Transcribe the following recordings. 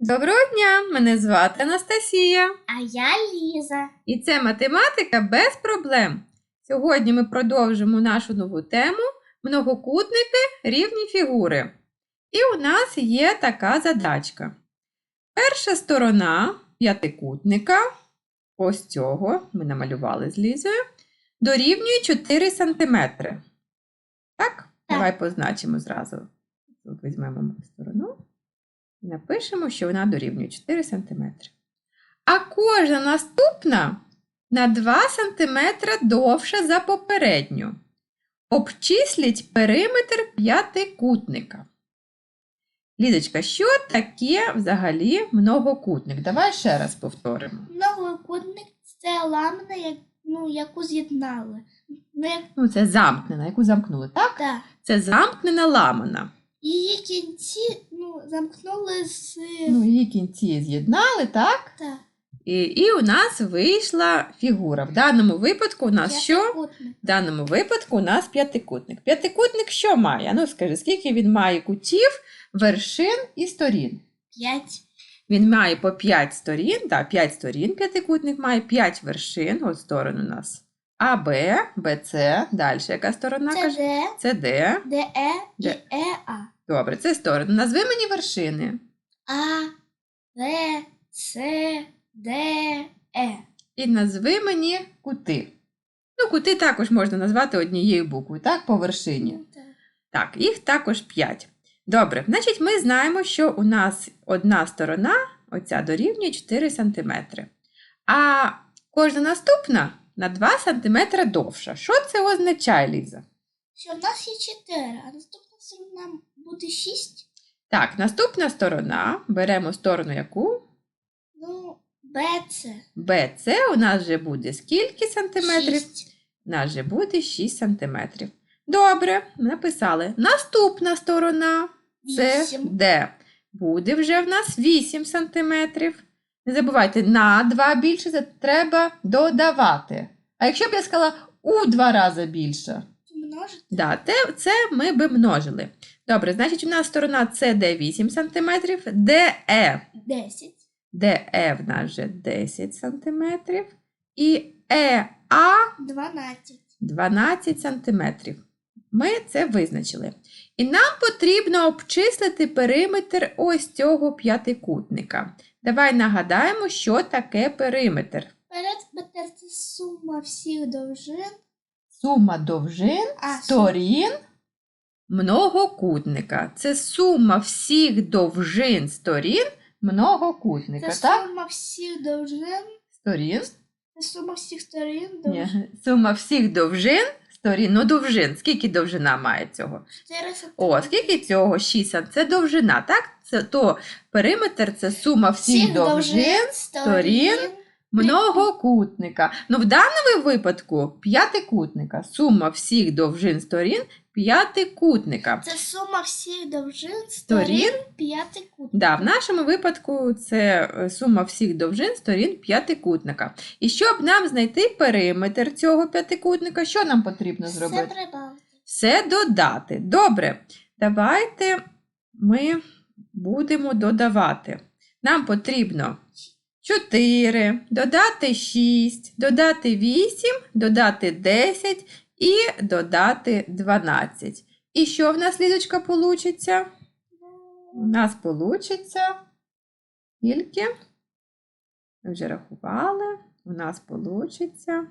Доброго дня! Мене звати Анастасія. А я Ліза. І це математика без проблем. Сьогодні ми продовжимо нашу нову тему многокутники рівні фігури. І у нас є така задачка. Перша сторона п'ятикутника, ось цього, ми намалювали з Лізою, дорівнює 4 см. Так? Давай позначимо зразу. Тут візьмемо сторону напишемо, що вона дорівнює 4 см. А кожна наступна на 2 см довша за попередню. Обчисліть периметр п'ятикутника. Лідочка, що таке взагалі многокутник? Давай ще раз повторимо. Многокутник це ламина, як, ну, яку з'єднали. Ну, як, Ну, це замкнена, яку замкнули, так? да. Це замкнена ламана. Її кінці ну, замкнули з. Ну, її кінці з'єднали, так? та, І, і у нас вийшла фігура. В даному випадку у нас що? В даному випадку у нас п'ятикутник. П'ятикутник що має? Ну скажи, скільки він має кутів, вершин і сторін? П'ять. Він має по 5 сторін, так, 5 сторін п'ятикутник має 5 вершин, от сторони у нас А, Б, Б, С, далі яка сторона Це? Д, Це Д. Д, Е і Е, А. Добре, це сторони. Назви мені вершини. А, Б, С, Д, Е. І назви мені кути. Ну, кути також можна назвати однією буквою, так, по вершині. Ну. Так, їх також 5. Добре, значить, ми знаємо, що у нас одна сторона, оця дорівнює 4 см. А кожна наступна на 2 см довша. Що це означає, Ліза? Що в нас є чотири, а наступна сторона буде шість. Так, наступна сторона, беремо сторону яку? Ну, Б, С. BC у нас вже буде скільки сантиметрів? Шість. У нас вже буде 6 сантиметрів. Добре, написали. Наступна сторона це Вісім. D. Буде вже в нас 8 сантиметрів. Не забувайте, на 2 більше це треба додавати. А якщо б я сказала у 2 рази більше, Помножити. да, те, це ми би множили. Добре, значить, у нас сторона CD 8 см, DE. Десять. DE в нас вже 10 см. І EA Дванадцять. 12 см. Ми це визначили. І нам потрібно обчислити периметр ось цього п'ятикутника. Давай нагадаємо, що таке периметр. Периметр це сума всіх довжин, Сума довжин а сторін многокутника. Це сума всіх довжин сторін многокутника. це так? сума всіх довжин, Сторін. це сума всіх сторін Ні. довжин. Сума всіх довжин сторін. Ну, довжин. Скільки довжина має цього? 4 О, скільки цього? 6 см. Це довжина, так? Це то периметр це сума всіх, довжин сторін многокутника. Ну, в даному випадку п'ятикутника. Сума всіх довжин сторін п'ятикутника. Це сума всіх довжин Сторін? п'ятикутника. Да, в нашому випадку це е, сума всіх довжин сторін п'ятикутника. І щоб нам знайти периметр цього п'ятикутника, що нам потрібно Все зробити? прибавити. Все додати. Добре. Давайте ми будемо додавати. Нам потрібно 4, додати 6, додати 8, додати 10 і додати 12. І що в нас, Лідочка, получиться? У нас получиться скільки? Ми вже рахували. У нас получиться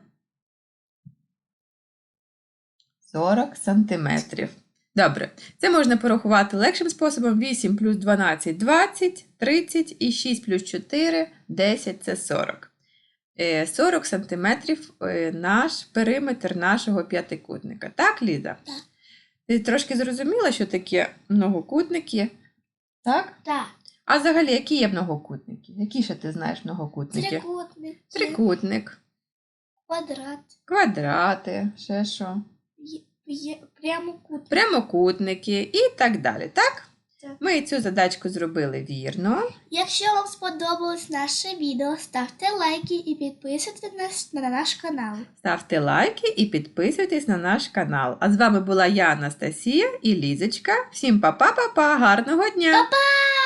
40 сантиметрів. Добре, це можна порахувати легшим способом. 8 плюс 12 – 20, 30 і 6 плюс 4 – 10 – це 40. Е, 40 сантиметрів е, наш периметр нашого п'ятикутника. Так, Ліза? Так. Ти трошки зрозуміла, що таке многокутники? Так? Так. А взагалі, які є многокутники? Які ще ти знаєш многокутники? Трикутник. Трикутник, Квадрат. квадрати, ще що? Є, є, прямокутник. прямокутники і так далі. Так? Ми цю задачку зробили вірно. Якщо вам сподобалось наше відео, ставте лайки і підписуйтесь на наш канал. Ставте лайки і підписуйтесь на наш канал. А з вами була я, Анастасія і Лізочка. Всім па-па-па-па, гарного дня! Па-па!